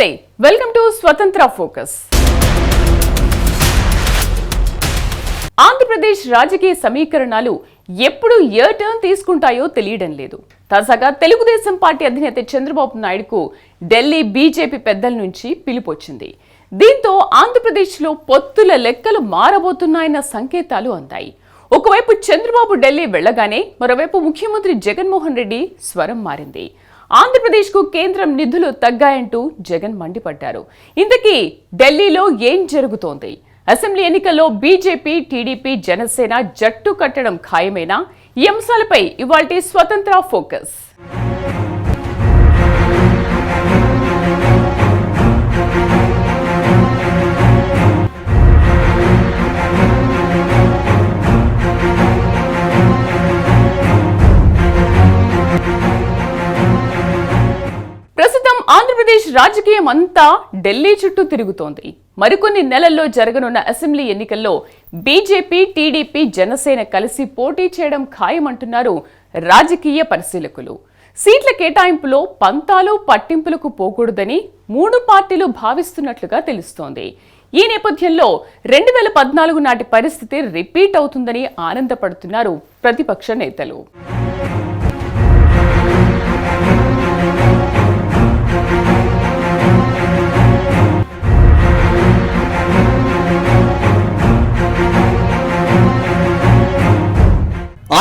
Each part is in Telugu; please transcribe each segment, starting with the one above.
నమస్తే. Welcome to Swatantra focus. Andhra Pradesh రాజకీయ సమీకరణాలు ఎప్పుడు ఏ టర్న్ తీసుకుంటాయో తెలియడం లేదు. తాజాగా తెలుగుదేశం పార్టీ అధినేత చంద్రబాబు నాయుడుకు ఢిల్లీ బీజేపీ పెద్దల నుంచి పిలుపొచ్చింది. దీంతో ఆంధ్రప్రదేశ్లో పొత్తుల లెక్కలు మారబోతున్నాయన్న సంకేతాలు అందాయి. ఒకవైపు చంద్రబాబు ఢిల్లీ వెళ్ళగానే మరోవైపు ముఖ్యమంత్రి జగన్మోహన్ రెడ్డి స్వరం మారింది. ఆంధ్రప్రదేశ్కు కేంద్రం నిధులు తగ్గాయంటూ జగన్ మండిపడ్డారు. ఇంతకీ ఢిల్లీలో ఏం జరుగుతోంది? అసెంబ్లీ ఎన్నికల్లో బీజేపీ టీడీపీ జనసేన జట్టు కట్టడం ఖాయమేనా? ఈ అంశాలపై ఇవాల్టి స్వతంత్ర ఫోకస్. ఆంధ్రప్రదేశ్ రాజకీయం అంతా ఢిల్లీ చుట్టూ తిరుగుతోంది. మరికొన్ని నెలల్లో జరగనున్న అసెంబ్లీ ఎన్నికల్లో బీజేపీ టీడీపీ జనసేన కలిసి పోటీ చేయడం ఖాయమంటున్నారు రాజకీయ పరిశీలకులు. సీట్ల కేటాయింపులో పంతాలు పట్టింపులకు పోకూడదని మూడు పార్టీలు భావిస్తున్నట్లుగా తెలుస్తోంది. ఈ నేపథ్యంలో రెండు వేల పద్నాలుగు నాటి పరిస్థితి రిపీట్ అవుతుందని ఆనందపడుతున్నారు ప్రతిపక్ష నేతలు.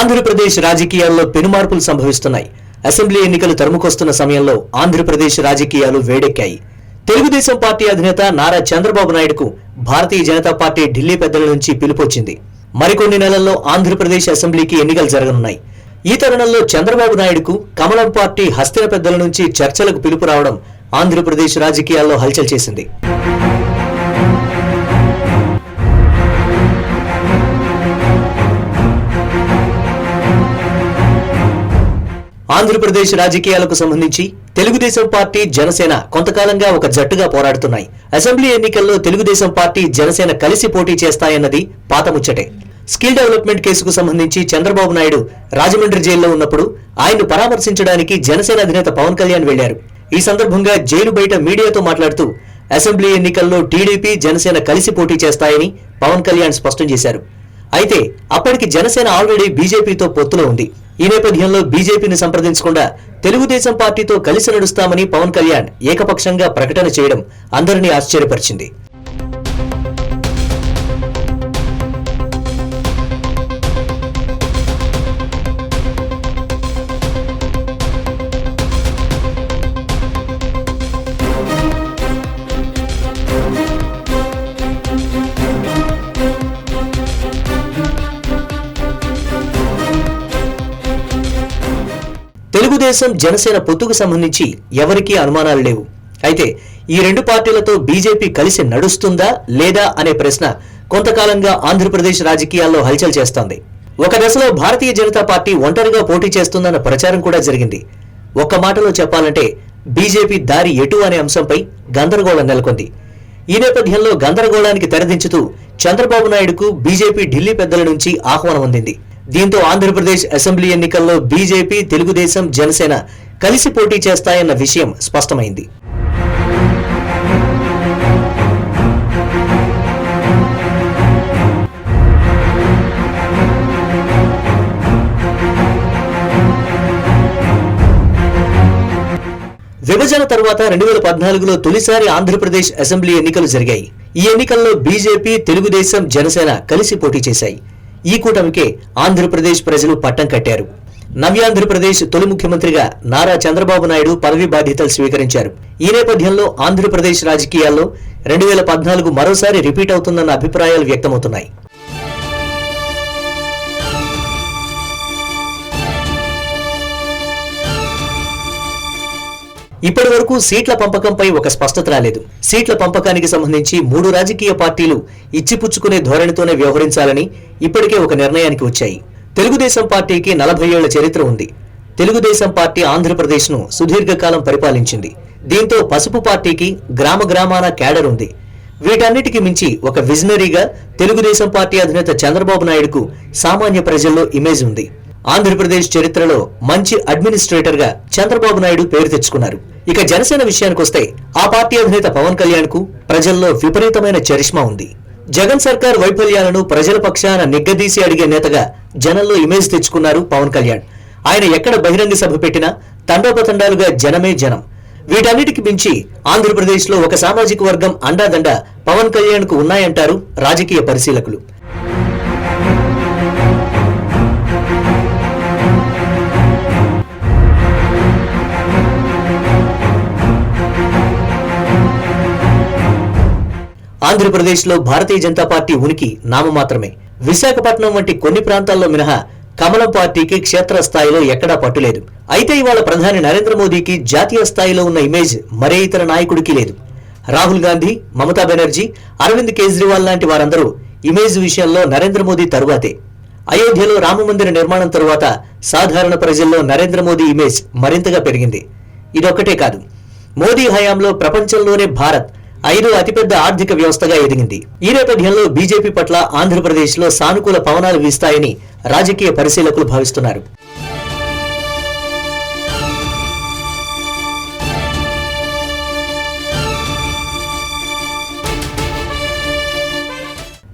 ఆంధ్రప్రదేశ్ రాజకీయాల్లో పెనుమార్పులు సంభవిస్తున్నాయి. అసెంబ్లీ ఎన్నికలు తరుముకొస్తున్న సమయంలో ఆంధ్రప్రదేశ్ రాజకీయాలు వేడెక్కాయి. తెలుగుదేశం పార్టీ అధినేత నారా చంద్రబాబు నాయుడుకు భారతీయ జనతా పార్టీ ఢిల్లీ పెద్దల నుంచి పిలుపొచ్చింది. మరికొన్ని నెలల్లో ఆంధ్రప్రదేశ్ అసెంబ్లీకి ఎన్నికలు జరగనున్నాయి. ఈ తరుణంలో చంద్రబాబు నాయుడుకు కమలం పార్టీ హస్తిన పెద్దల నుంచి చర్చలకు పిలుపు రావడం ఆంధ్రప్రదేశ్ రాజకీయాల్లో హల్చల్ చేసింది. ఆంధ్రప్రదేశ్ రాజకీయాలకు సంబంధించి తెలుగుదేశం పార్టీ జనసేన కొంతకాలంగా ఒక జట్టుగా పోరాడుతున్నాయి. అసెంబ్లీ ఎన్నికల్లో తెలుగుదేశం పార్టీ జనసేన కలిసి పోటీ చేస్తాయన్నది పాత ముచ్చటే. స్కిల్ డెవలప్మెంట్ కేసుకు సంబంధించి చంద్రబాబు నాయుడు రాజమండ్రి జైల్లో ఉన్నప్పుడు ఆయన్ను పరామర్శించడానికి జనసేన అధినేత పవన్ కళ్యాణ్ వెళ్ళారు ఈ సందర్భంగా జైలు బయట మీడియాతో మాట్లాడుతూ అసెంబ్లీ ఎన్నికల్లో టీడీపీ జనసేన కలిసి పోటీ చేస్తాయని పవన్ కళ్యాణ్ స్పష్టం చేశారు. అయితే అప్పటికి జనసేన ఆల్రెడీ బీజేపీతో పొత్తులో ఉంది. ఈ నేపథ్యంలో బీజేపీని సంప్రదించకుండా తెలుగుదేశం పార్టీతో కలిసి నడుస్తామని పవన్ కళ్యాణ్ ఏకపక్షంగా ప్రకటన చేయడం అందరినీ ఆశ్చర్యపరిచింది. తెలుగుదేశం జనసేన పొత్తుకు సంబంధించి ఎవరికీ అనుమానాలు లేవు. అయితే ఈ రెండు పార్టీలతో బీజేపీ కలిసి నడుస్తుందా లేదా అనే ప్రశ్న కొంతకాలంగా ఆంధ్రప్రదేశ్ రాజకీయాల్లో హల్చల్ చేస్తోంది. ఒక దశలో భారతీయ జనతా పార్టీ ఒంటరిగా పోటీ చేస్తుందన్న ప్రచారం కూడా జరిగింది. ఒక్క మాటలో చెప్పాలంటే బీజేపీ దారి ఎటు అనే అంశంపై గందరగోళం నెలకొంది. ఈ నేపథ్యంలో గందరగోళానికి తెరదించుతూ చంద్రబాబు నాయుడుకు బీజేపీ ఢిల్లీ పెద్దల నుంచి ఆహ్వానం అందింది. దీంతో ఆంధ్రప్రదేశ్ అసెంబ్లీ ఎన్నికల్లో బీజేపీ తెలుగుదేశం జనసేన కలిసి పోటీ చేస్తాయన్న విషయం స్పష్టమైంది. విభజన తర్వాత రెండు వేల పద్నాలుగులో తొలిసారి ఆంధ్రప్రదేశ్ అసెంబ్లీ ఎన్నికలు జరిగాయి. ఈ ఎన్నికల్లో బీజేపీ తెలుగుదేశం జనసేన కలిసి పోటీ చేశాయి. ఈ కూటమికే ఆంధ్రప్రదేశ్ ప్రజలు పట్టం కట్టారు. నవ్యాంధ్రప్రదేశ్ తొలి ముఖ్యమంత్రిగా నారా చంద్రబాబు నాయుడు పదవి బాధ్యతలు స్వీకరించారు. ఈ నేపథ్యంలో ఆంధ్రప్రదేశ్ రాజకీయాల్లో రెండు వేల పద్నాలుగు మరోసారి రిపీట్ అవుతుందన్న అభిప్రాయాలు వ్యక్తమవుతున్నాయి. ఇప్పటి వరకు సీట్ల పంపకంపై ఒక స్పష్టత రాలేదు. సీట్ల పంపకానికి సంబంధించి మూడు రాజకీయ పార్టీలు ఇచ్చిపుచ్చుకునే ధోరణితోనే వ్యవహరించాలని ఇప్పటికే ఒక నిర్ణయానికి వచ్చాయి. తెలుగుదేశం పార్టీకి నలభై ఏళ్ళ చరిత్ర ఉంది. తెలుగుదేశం పార్టీ ఆంధ్రప్రదేశ్ను సుదీర్ఘకాలం పరిపాలించింది. దీంతో పసుపు పార్టీకి గ్రామ గ్రామాన క్యాడర్ ఉంది. వీటన్నిటికి మించి ఒక విజనరీగా తెలుగుదేశం పార్టీ అధినేత చంద్రబాబు నాయుడుకు సామాన్య ప్రజల్లో ఇమేజ్ ఉంది. ఆంధ్రప్రదేశ్ చరిత్రలో మంచి అడ్మినిస్ట్రేటర్గా చంద్రబాబు నాయుడు పేరు తెచ్చుకున్నారు. ఇక జనసేన విషయానికొస్తే ఆ పార్టీ అధినేత పవన్ కళ్యాణ్కు ప్రజల్లో విపరీతమైన చరిష్మా ఉంది. జగన్ సర్కార్ వైఫల్యాలను ప్రజల పక్షాన నిగ్గదీసి అడిగే నేతగా జనంలో ఇమేజ్ తెచ్చుకున్నారు పవన్ కళ్యాణ్. ఆయన ఎక్కడ బహిరంగ సభ పెట్టినా తండోపతండాలుగా జనమే జనం. వీటన్నిటికి మించి ఆంధ్రప్రదేశ్లో ఒక సామాజిక వర్గం అండాదండ పవన్ కళ్యాణ్కు ఉన్నాయంటారు రాజకీయ పరిశీలకులు. ఆంధ్రప్రదేశ్లో భారతీయ జనతా పార్టీ ఉనికి నామమాత్రమే. విశాఖపట్నం వంటి కొన్ని ప్రాంతాల్లో మినహా కమలం పార్టీకి క్షేత్రస్థాయిలో ఎక్కడా పట్టులేదు అయితే ఇవాళ ప్రధాని నరేంద్ర మోదీకి జాతీయ స్థాయిలో ఉన్న ఇమేజ్ మరే ఇతర నాయకుడికి లేదు. రాహుల్ గాంధీ మమతా బెనర్జీ అరవింద్ కేజ్రీవాల్ లాంటి వారందరూ ఇమేజ్ విషయంలో నరేంద్ర మోదీ తరువాతే. అయోధ్యలో రామమందిర నిర్మాణం తరువాత సాధారణ ప్రజల్లో నరేంద్ర మోదీ ఇమేజ్ మరింతగా పెరిగింది. ఇదొక్కటే కాదు. మోదీ హయాంలో ప్రపంచంలోనే భారత్ ఐదో అతిపెద్ద ఆర్థిక వ్యవస్థగా ఎదిగింది. ఈ నేపథ్యంలో బీజేపీ పట్ల ఆంధ్రప్రదేశ్లో సానుకూల పవనాలు వీస్తాయని రాజకీయ పరిశీలకులు భావిస్తున్నారు.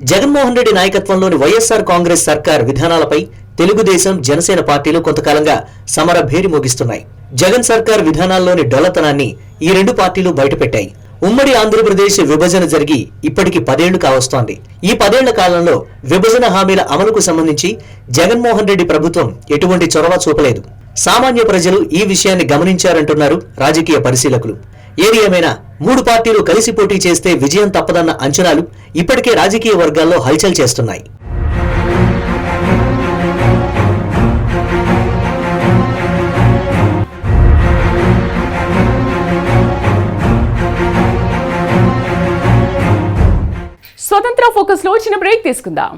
జగన్మోహన్ రెడ్డి నాయకత్వంలోని వైఎస్ఆర్ కాంగ్రెస్ సర్కార్ విధానాలపై తెలుగుదేశం జనసేన పార్టీలు కొంతకాలంగా సమర భేరి మోగిస్తున్నాయి. జగన్ సర్కార్ విధానాల్లోని డొల్లతనాన్ని ఈ రెండు పార్టీలు బయటపెట్టాయి. ఉమ్మడి ఆంధ్రప్రదేశ్ విభజన జరిగి ఇప్పటికి పదేళ్ళు కావస్తోంది. ఈ పదేళ్ళ కాలంలో విభజన హామీల అమలుకు సంబంధించి జగన్మోహన్ రెడ్డి ప్రభుత్వం ఎటువంటి చొరవ చూపలేదు. సామాన్య ప్రజలు ఈ విషయాన్ని గమనించారంటున్నారు రాజకీయ పరిశీలకులు. ఏది ఏమైనా మూడు పార్టీలు కలిసి పోటీ చేస్తే విజయం తప్పదన్న అంచనాలు ఇప్పటికే రాజకీయ వర్గాల్లో హల్చల్ చేస్తున్నాయి. స్వతంత్ర ఫోకస్లో చిన్న బ్రేక్ తీసుకుందాం.